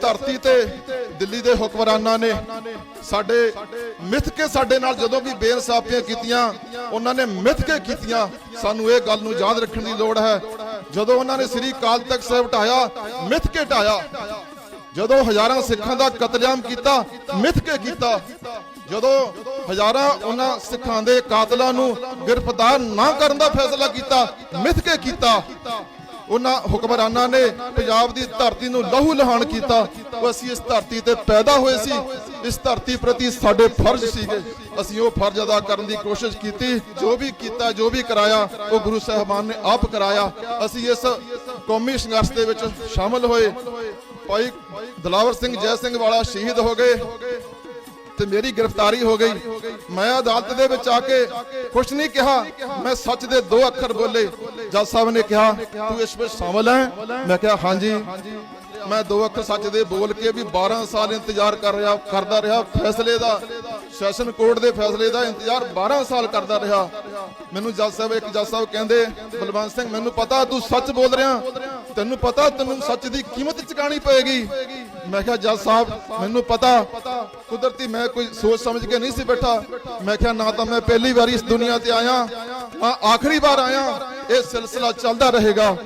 ਧਰਤੀ ਤੇ ਦਿੱਲੀ ਦੇ ਹੁਕਮਰਾਨਾਂ ਨੇ ਸਾਡੇ ਮਿੱਥ ਕੇ ਸਾਡੇ ਨਾਲ ਜਦੋਂ ਵੀ ਬੇਇਨਸਾਫੀਆਂ ਕੀਤੀਆਂ, ਉਹਨਾਂ ਨੇ ਮਿੱਥ ਕੇ ਕੀਤੀਆਂ। ਸਾਨੂੰ ਇਹ ਗੱਲ ਨੂੰ ਯਾਦ ਰੱਖਣ ਦੀ ਲੋੜ ਹੈ। ਜਦੋਂ ਉਹਨਾਂ ਨੇ ਸ੍ਰੀ ਅਕਾਲ ਤਖਤ ਸਾਹਿਬ ਢਾਇਆ ਮਿੱਥ ਕੇ ਢਾਇਆ ਜਦੋਂ ਹਜ਼ਾਰਾਂ ਸਿੱਖਾਂ ਦਾ ਕਤਲੇਆਮ ਕੀਤਾ, ਮਿੱਥ ਕੇ ਕੀਤਾ। ਜਦੋਂ ਹਜ਼ਾਰਾਂ ਉਹਨਾਂ ਸਿੱਖਾਂ ਦੇ ਕਾਤਲਾਂ ਨੂੰ ਗ੍ਰਿਫਤਾਰ ਨਾ ਕਰਨ ਦਾ ਫੈਸਲਾ ਕੀਤਾ, ਮਿੱਥ ਕੇ ਕੀਤਾ। ਉਹਨਾਂ ਹੁਕਮਰਾਨਾਂ ਨੇ ਪੰਜਾਬ ਦੀ ਧਰਤੀ ਨੂੰ ਲਹੂ ਲਹਾਨ ਕੀਤਾ। ਉਹ ਅਸੀਂ ਇਸ ਧਰਤੀ ਤੇ ਪੈਦਾ ਹੋਏ ਸੀ। ਇਸ ਧਰਤੀ ਪ੍ਰਤੀ ਸਾਡੇ ਫਰਜ਼ ਸੀਗੇ। ਅਸੀਂ ਉਹ ਫਰਜ਼ ਅਦਾ ਕਰਨ ਦੀ ਕੋਸ਼ਿਸ਼ ਕੀਤੀ। ਜੋ ਵੀ ਕੀਤਾ, ਜੋ ਵੀ ਕਰਾਇਆ, ਉਹ ਗੁਰੂ ਸਾਹਿਬਾਨ ਨੇ ਆਪ ਕਰਾਇਆ। ਅਸੀਂ ਇਸ ਕੌਮੀ ਸੰਘਰਸ਼ ਦੇ ਵਿੱਚ ਸ਼ਾਮਲ ਹੋਏ। ਭਾਈ ਦਲਾਵਰ ਸਿੰਘ, ਜੈ ਸਿੰਘ ਵਾਲਾ ਸ਼ਹੀਦ ਹੋ ਗਏ। ਤੇ ਮੇਰੀ ਗ੍ਰਿਫਤਾਰੀ ਹੋ ਗਈ। ਮੈਂ ਅਦਾਲਤ ਦੇ ਵਿੱਚ ਆ ਕੇ ਕੁਝ ਨਹੀਂ ਕਿਹਾ। ਮੈਂ ਸੱਚ ਦੇ ਦੋ ਅੱਖਰ ਬੋਲੇ। ਜੱਜ ਸਾਹਿਬ ਨੇ ਕਿਹਾ, ਤੂੰ ਇਸ ਵਿੱਚ ਸ਼ਾਮਲ ਹੈ? ਮੈਂ ਕਿਹਾ, ਹਾਂਜੀ। ਮੈਂ ਦੋ ਅੱਖਰ ਸੱਚ ਦੇ ਬੋਲ ਕੇ ਵੀ 12 ਸਾਲ ਇੰਤਜ਼ਾਰ ਕਰ ਰਿਹਾ, ਕਰਦਾ ਰਿਹਾ ਫੈਸਲੇ ਦਾ। ਸੈਸ਼ਨ ਕੋਰਟ ਦੇ ਫੈਸਲੇ ਦਾ ਇੰਤਜ਼ਾਰ 12 ਸਾਲ ਕਰਦਾ ਰਿਹਾ। ਮੈਨੂੰ ਜੱਜ ਸਾਹਿਬ, ਇੱਕ ਜੱਜ ਸਾਹਿਬ ਕਹਿੰਦੇ, ਬਲਵੰਤ ਸਿੰਘ, ਮੈਨੂੰ ਪਤਾ ਤੂੰ ਸੱਚ ਬੋਲ ਰਿਹਾ। ਤੈਨੂੰ ਪਤਾ ਤੈਨੂੰ ਸੱਚ ਦੀ ਕੀਮਤ ਚੁਕਾਣੀ ਪਏਗੀ। ਮੈਂ ਕਿਹਾ, ਜੱਜ ਸਾਹਿਬ, ਮੈਨੂੰ ਪਤਾ, ਕੁਦਰਤੀ ਮੈਂ ਕੋਈ ਸੋਚ ਸਮਝ ਕੇ ਨਹੀਂ ਸੀ ਬੈਠਾ। ਮੈਂ ਕਿਹਾ, ਨਾ ਤਾਂ ਮੈਂ ਪਹਿਲੀ ਵਾਰੀ ਇਸ ਦੁਨੀਆ ਤੇ ਆਇਆ ਨਾ ਆਖਰੀ ਵਾਰ ਆਇਆ, ਇਹ ਸਿਲਸਿਲਾ ਚੱਲਦਾ ਰਹੇਗਾ।